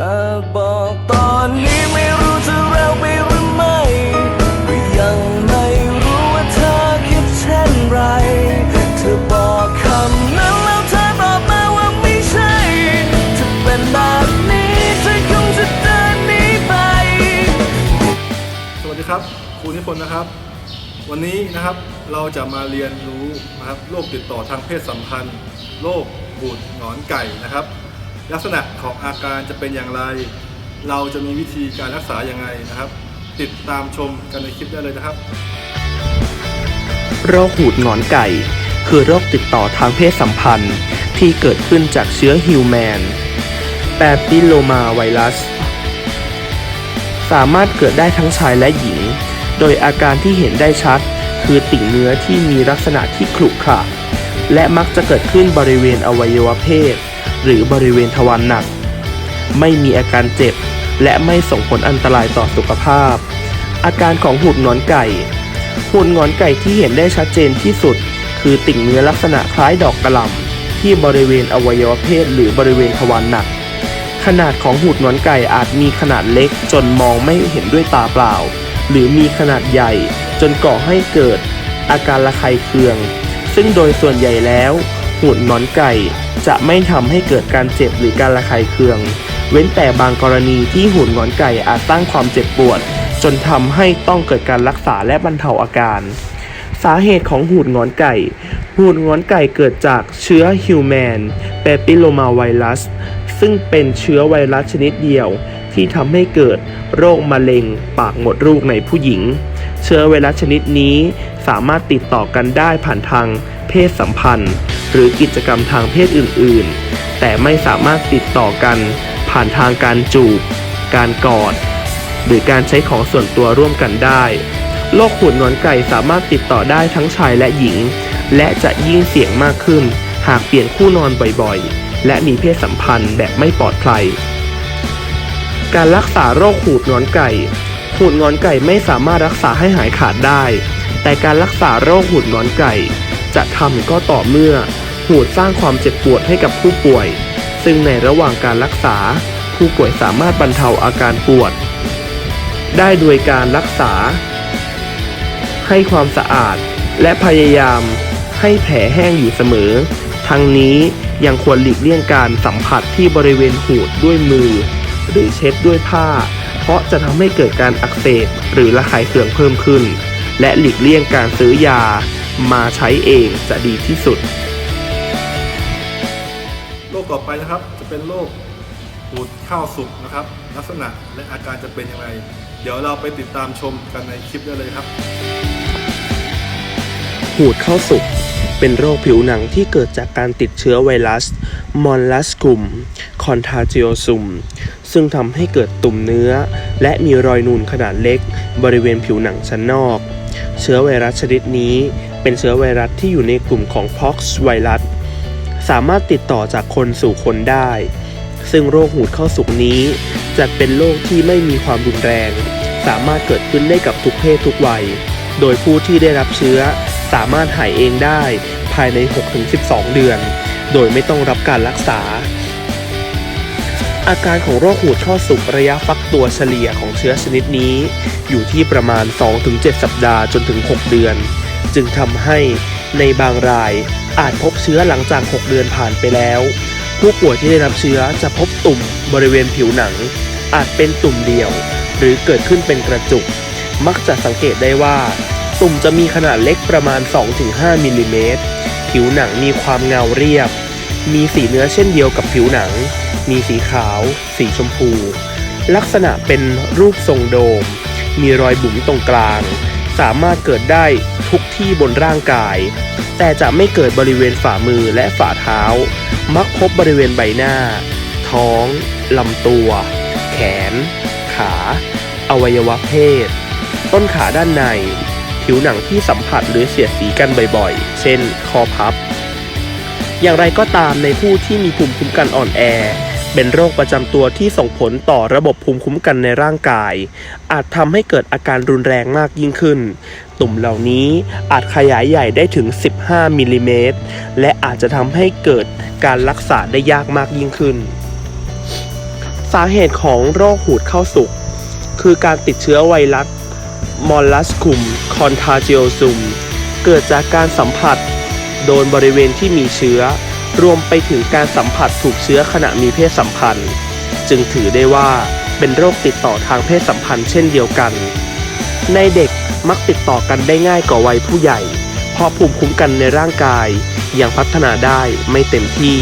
แต่บอกตอนนี้ไม่รู้จะเร็วไปหรือไม่ก็ยังไม่รู้ว่าเธอคิดเช่นไร เธอบอกคำนั้นแล้วเธอตอบมาว่าไม่ใช่จะเป็นแบบนี้เธอคงจะเดินหนีไป สวัสดีครับครูนิพนธ์นะครับ วันนี้นะครับเราจะมาเรียนรู้นะครับโรคติดต่อทางเพศสัมพันธ์โรคบูดหงอนไก่นะครับ ลักษณะของอาการจะเป็นอย่างไร เราจะมีวิธีการรักษาอย่างไงนะครับ ติดตามชมกันในคลิปได้เลยนะครับ โรคหูดหงอนไก่ คือโรคติดต่อทางเพศสัมพันธ์ที่เกิดขึ้นจากเชื้อฮิวแมนแปปิโลมาไวรัส สามารถเกิดได้ทั้งชายและหญิง โดยอาการที่เห็นได้ชัด คือติ่งเนื้อที่มีลักษณะที่ขรุขระและมักจะเกิดขึ้นบริเวณอวัยวะเพศ หรือบริเวณทวารหนัก ไม่มีอาการเจ็บ และไม่ส่งผลอันตรายต่อสุขภาพ อาการของหูดหงอนไก่หุ่นงอนไก่ที่เห็นได้ชัดเจนที่สุด คือติ่งเนื้อลักษณะคล้ายดอกกระหล่ำที่บริเวณอวัยวะเพศหรือบริเวณทวารหนัก ขนาดของหูดหงอนไก่อาจมีขนาดเล็กจนมองไม่เห็นด้วยตาเปล่า หรือมีขนาดใหญ่จนก่อให้เกิดอาการระคายเคือง ซึ่งโดยส่วนใหญ่แล้ว หูดหงอนไก่ จะไม่ทำให้เกิดการเจ็บหรือการระคายเคือง เว้นแต่บางกรณีที่หูดงอนไก่อาจสร้างความเจ็บปวด จนทำให้ต้องเกิดการรักษาและบรรเทาอาการ สาเหตุของหูดงอนไก่ หูดงอนไก่เกิดจากเชื้อฮิวแมนเปปิโลมาไวรัส ซึ่งเป็นเชื้อไวรัสชนิดเดียวที่ทำให้เกิดโรคมะเร็งปากมดลูกในผู้หญิง เชื้อไวรัสชนิดนี้สามารถติดต่อกันได้ผ่านทางเพศสัมพันธ์ หรือกิจกรรมทางเพศอื่นๆ แต่ไม่สามารถติดต่อกัน ผ่านทางการจูบ การกอด หรือการใช้ของส่วนตัวร่วมกันได้โรคหูดหงอนไก่สามารถติดต่อได้ทั้งชายและหญิง และจะยิ่งเสี่ยงมากขึ้น หากเปลี่ยนคู่นอนบ่อยๆ และมีเพศสัมพันธ์แบบไม่ปลอดภัย การรักษาโรคหูดหงอนไก่หูดหงอนไก่ไม่สามารถรักษาให้หายขาดได้ แต่การรักษาโรคหูดหงอนไก่ จะทำก็ต่อเมื่อ หูดสร้างความเจ็บปวดให้กับผู้ป่วย ซึ่งในระหว่างการรักษา ผู้ป่วยสามารถบรรเทาอาการปวด ได้โดยการรักษา ให้ความสะอาดและพยายามให้แผลแห้งอยู่เสมอ ทั้งนี้ยังควรหลีกเลี่ยงการสัมผัสที่บริเวณหูดด้วยมือ หรือเช็ดด้วยผ้า เพราะจะทำให้เกิดการอักเสบหรือระคายเคืองเพิ่มขึ้น และหลีกเลี่ยงการซื้อยา มาใช้เองจะดีที่สุด ต่อไปนะครับ จะเป็นโรคบูดข้าวสุกนะครับ ลักษณะและอาการจะเป็นยังไงเดี๋ยวเราไปติดตามชมกันในคลิปได้เลยครับ หูดข้าวสุกเป็นโรคผิวหนังที่เกิดจากการติดเชื้อไวรัส มอลลัสกุมคอนทาจิโอซุม ซึ่งทำให้เกิดตุ่มเนื้อ และมีรอยนูนขนาดเล็ก บริเวณผิวหนังชั้นนอก เชื้อไวรัสชนิดนี้ เป็นเชื้อไวรัสที่อยู่ในกลุ่มของ POX ไวรัส สามารถติดต่อจากคนสู่คนได้ ซึ่งโรคหูดเข้าสุกนี้จะเป็นโรคที่ไม่มีความรุนแรง สามารถเกิดขึ้นได้กับทุกเพศทุกวัย โดยผู้ที่ได้รับเชื้อสามารถหายเองได้ภายใน 6-12 เดือน โดยไม่ต้องรับการรักษา อาการของโรคหูดข้าสุกระยะฟักตัวเฉลี่ยของเชื้อชนิดนี้ อยู่ที่ประมาณ 2-7 สัปดาห์จนถึง 6 เดือน จึงทำให้ในบางราย อาจพบเชื้อหลังจาก 6 เดือนผ่านไปแล้ว ผู้ป่วยที่ได้รับเชื้อจะพบตุ่มบริเวณผิวหนัง อาจเป็นตุ่มเดียว หรือเกิดขึ้นเป็นกระจุก มักจะสังเกตได้ว่า ตุ่มจะมีขนาดเล็กประมาณ 2-5มิลลิเมตรผิวหนังมีความเงาเรียบ มีสีเนื้อเช่นเดียวกับผิวหนัง มีสีขาว สีชมพู ลักษณะเป็นรูปทรงโดม มีรอยบุ๋มตรงกลาง สามารถเกิดได้ทุกที่บนร่างกาย แต่จะไม่เกิดบริเวณฝ่ามือและฝ่าเท้า มักพบบริเวณใบหน้า ท้อง ลำตัว แขน ขา อวัยวะเพศ ต้นขาด้านใน ผิวหนังที่สัมผัสหรือเสียดสีกันบ่อยๆ เช่น คอพับ อย่างไรก็ตามในผู้ที่มีภูมิคุ้มกันอ่อนแอ เป็นโรคประจำตัวที่ส่งผลต่อระบบภูมิคุ้มกันในร่างกาย อาจทำให้เกิดอาการรุนแรงมากยิ่งขึ้น ตุ่มเหล่านี้อาจขยายใหญ่ได้ถึง 15มิลลิเมตรและอาจจะทำให้เกิดการรักษาได้ยากมากยิ่งขึ้น สาเหตุของโรคหูดเข้าสุก คือการติดเชื้อไวรัสมอลลัสคุมคอนทาจิโอซุม เกิดจากการสัมผัส โดนบริเวณที่มีเชื้อ รวมไปถึงการสัมผัสถูกเชื้อขณะมีเพศสัมพันธ์ จึงถือได้ว่าเป็นโรคติดต่อทางเพศสัมพันธ์เช่นเดียวกัน ในเด็กมักติดต่อกันได้ง่ายกว่าวัยผู้ใหญ่ เพราะภูมิคุ้มกันในร่างกายยังพัฒนาได้ไม่เต็มที่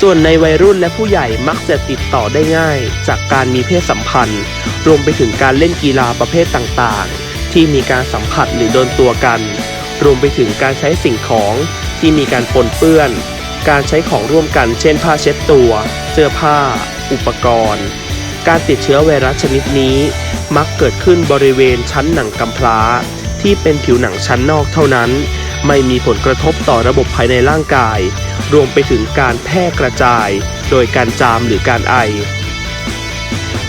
ส่วนในวัยรุ่นและผู้ใหญ่มักจะติดต่อได้ง่าย จากการมีเพศสัมพันธ์ รวมไปถึงการเล่นกีฬาประเภทต่างๆ ที่มีการสัมผัสหรือโดนตัวกัน รวมไปถึงการใช้สิ่งของที่มีการปนเปื้อน การใช้ของร่วมกันเช่นผ้าเช็ดตัว เสื้อผ้า อุปกรณ์ การติดเชื้อไวรัสชนิดนี้ มักเกิดขึ้นบริเวณชั้นหนังกำพร้า ที่เป็นผิวหนังชั้นนอกเท่านั้น ไม่มีผลกระทบต่อระบบภายในร่างกาย รวมไปถึงการแพร่กระจาย โดยการจามหรือการไอ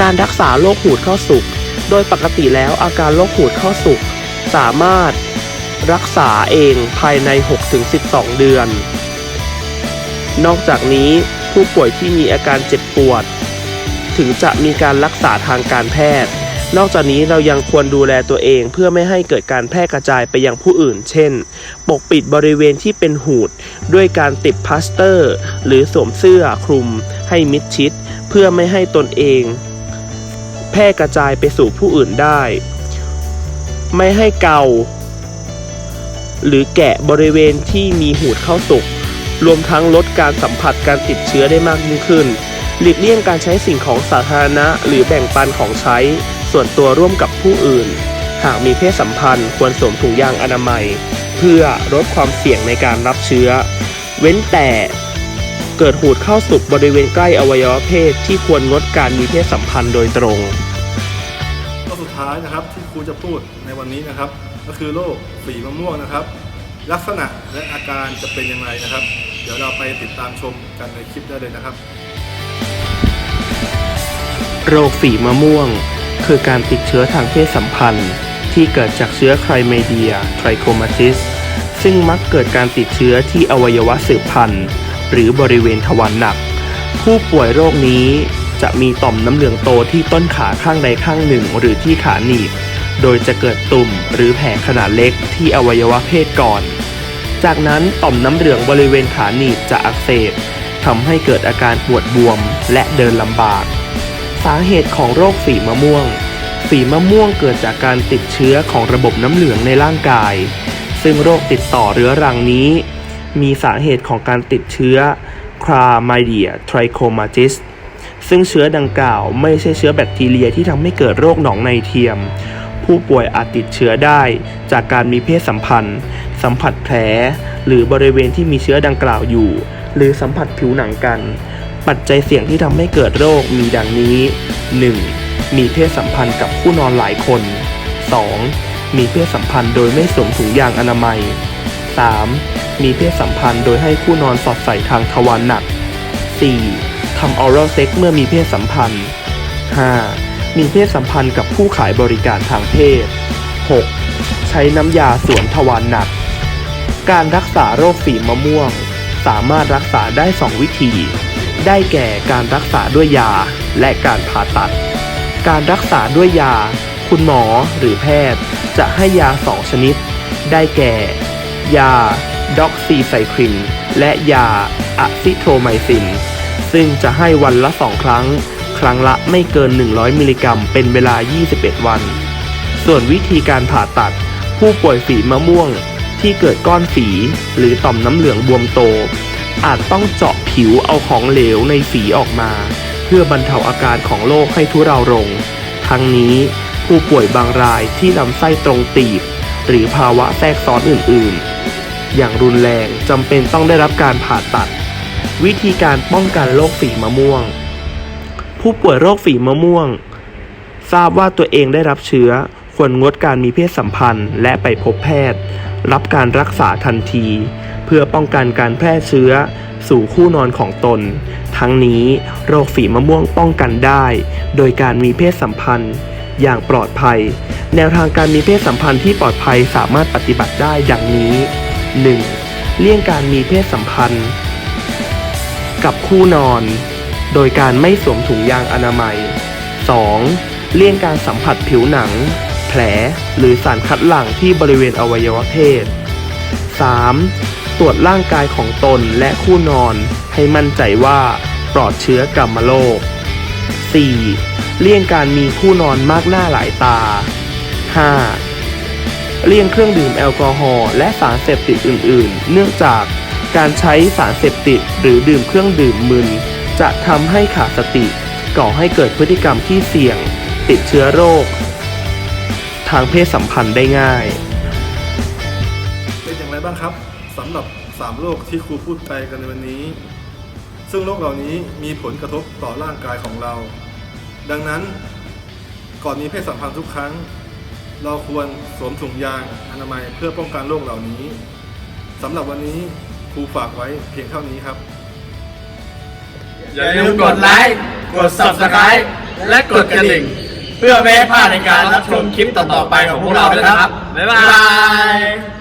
การรักษาโรคหูดข้าสุกโดยปกติแล้วอาการโรคหูดข้าสุกสามารถรักษาเองภายใน 6-12 เดือน นอกจากนี้ผู้ป่วยที่มีอาการเจ็บปวด ถึงจะมีการรักษาทางการแพทย์ นอกจากนี้เรายังควรดูแลตัวเองเพื่อไม่ให้เกิดการแพร่กระจายไปยังผู้อื่น เช่น ปกปิดบริเวณที่เป็นหูด ด้วยการติดพลาสเตอร์ หรือสวมเสื้อคลุม ให้มิดชิด เพื่อไม่ให้ตนเอง แพร่กระจายไปสู่ผู้อื่นได้ ไม่ให้เกาหรือแกะบริเวณที่มีหูดเข้าสุกรวมทั้งลดการสัมผัสการติดเชื้อได้มากยิ่งขึ้น หลีกเลี่ยงการใช้สิ่งของสาธารณะ หรือแบ่งปันของใช้ ส่วนตัวร่วมกับผู้อื่น หากมีเพศสัมพันธ์ควรสวมถุงยางอนามัย เพื่อลดความเสี่ยงในการรับเชื้อ เว้นแต่เกิดหูดเข้าสุกบริเวณใกล้อวัยวะเพศที่ควรงดการมีเพศสัมพันธ์โดยตรงข้อสุดท้ายนะครับที่ครูจะพูดในวันนี้นะครับ ก็คือโรคฝีมะม่วงนะครับ ลักษณะและอาการจะเป็นยังไงนะครับ เดี๋ยวเราไปติดตามชมกันในคลิปได้เลยนะครับ โรคฝีมะม่วง คือการติดเชื้อทางเพศสัมพันธ์ ที่เกิดจากเชื้อไคลเมเดียไทรโคมาติสซึ่งมักเกิดการติดเชื้อที่อวัยวะสืบพันธุ์ หรือบริเวณทวารหนัก ผู้ป่วยโรคนี้จะมีต่อมน้ำเหลืองโตที่ต้นขาข้างใดข้างหนึ่งหรือที่ขาหนีบ โดยจะเกิดตุ่มหรือแผลขนาดเล็กที่อวัยวะเพศก่อน จากนั้นต่อมน้ำเหลืองบริเวณขาหนีบจะอักเสบทำให้เกิดอาการปวดบวมและเดินลำบาก สาเหตุของโรคฝีมะม่วง ฝีมะม่วงเกิดจากการติดเชื้อของระบบน้ำเหลืองในร่างกาย ซึ่งโรคติดต่อเรื้อรังนี้ มีสาเหตุของการติดเชื้อคลาไมเดียไทรโคมาติสซึ่งเชื้อดังกล่าวไม่ใช่เชื้อแบคทีเรียที่ทำให้เกิดโรคหนองในเทียม ผู้ป่วยอาจติดเชื้อได้ จากการมีเพศสัมพันธ์ สัมผัสแผล หรือบริเวณที่มีเชื้อดังกล่าวอยู่ หรือสัมผัสผิวหนังกัน ปัจจัยเสี่ยงที่ทำให้เกิดโรคมีดังนี้ 1. มีเพศสัมพันธ์กับผู้นอนหลายคน 2. มีเพศสัมพันธ์โดยไม่สวมถุงยางอนามัย 3. มีเพศสัมพันธ์โดยให้คู่นอนสอดใส่ทางทวารหนัก 4. ทำออรัลเซ็กเมื่อมีเพศสัมพันธ์ 5. มีเพศสัมพันธ์กับผู้ขายบริการทางเพศ 6. ใช้น้ำยาสวนทวารหนัก การรักษาโรคฝีมะม่วง สามารถรักษาได้ 2 วิธี ได้แก่การรักษาด้วยยา และการผ่าตัด การรักษาด้วยยา คุณหมอหรือแพทย์ จะให้ยา2ชนิด ได้แก่ ยาด็อกซีไซคลิน และยาอะซิโทรไมซิน ซึ่งจะให้วันละ2ครั้ง ครั้งละไม่เกิน 100 มิลลิกรัม เป็นเวลา 21 วัน ส่วนวิธีการผ่าตัด ผู้ป่วยฝีมะม่วงที่เกิดก้อนฝีหรือต่อมน้ำเหลืองบวมโต อาจต้องเจาะผิวเอาของเหลวในฝีออกมา เพื่อบรรเทาอาการของโรคให้ทุเราลง ทั้งนี้ผู้ป่วยบางรายที่ลำไส้ตรงตีบ หรือภาวะแทรกซ้อนอื่นๆ อย่างรุนแรงจำเป็นต้องได้รับการผ่าตัด วิธีการป้องกันโรคฝีมะม่วง ผู้ป่วยโรคฝีมะม่วง ทราบว่าตัวเองได้รับเชื้อควรงดการมีเพศสัมพันธ์และไปพบแพทย์ รับการรักษาทันที เพื่อป้องกันการแพร่เชื้อสู่คู่นอนของตน ทั้งนี้โรคฝีมะม่วงป้องกันได้ โดยการมีเพศสัมพันธ์ อย่างปลอดภัย แนวทางการมีเพศสัมพันธ์ที่ปลอดภัยสามารถปฏิบัติได้ดังนี้ 1. เลี่ยงการมีเพศสัมพันธ์ กับคู่นอน โดยการไม่สวมถุงยางอนามัย 2. เลี่ยงการสัมผัสผิวหนัง แผล หรือสารคัดหลั่งที่บริเวณอวัยวะเพศ 3. ตรวจร่างกายของตนและคู่นอนให้มั่นใจว่าปลอดเชื้อกรรมโรค 4. เลี่ยงการมีคู่นอนมากหน้าหลายตา 5. เลี่ยงเครื่องดื่มแอลกอฮอล์และสารเสพติดอื่น ๆ เนื่องจากการใช้สารเสพติดหรือดื่มเครื่องดื่มมึน จะทำให้ขาดสติ ก่อให้เกิดพฤติกรรมที่เสี่ยง ติดเชื้อโรค ทางเพศสัมพันธ์ได้ง่าย เป็นอย่างไรบ้างครับสำหรับ 3 โรคที่ครูพูดไปกันในวันนี้ ซึ่งโรคเหล่านี้มีผลกระทบต่อร่างกายของเรา ดังนั้นก่อนมีเพศสัมพันธ์ทุกครั้ง เราควรสวมถุงยางอนามัยเพื่อป้องกันโรคเหล่านี้สำหรับวันนี้ครูฝากไว้เพียงเท่านี้ครับ อย่าลืมกดไลค์ กด subscribe และกดกระดิ่ง เพื่อไม่ให้พลาดในการรับชมคลิปต่อๆไปของพวกเราด้วยนะครับ บ๊ายบาย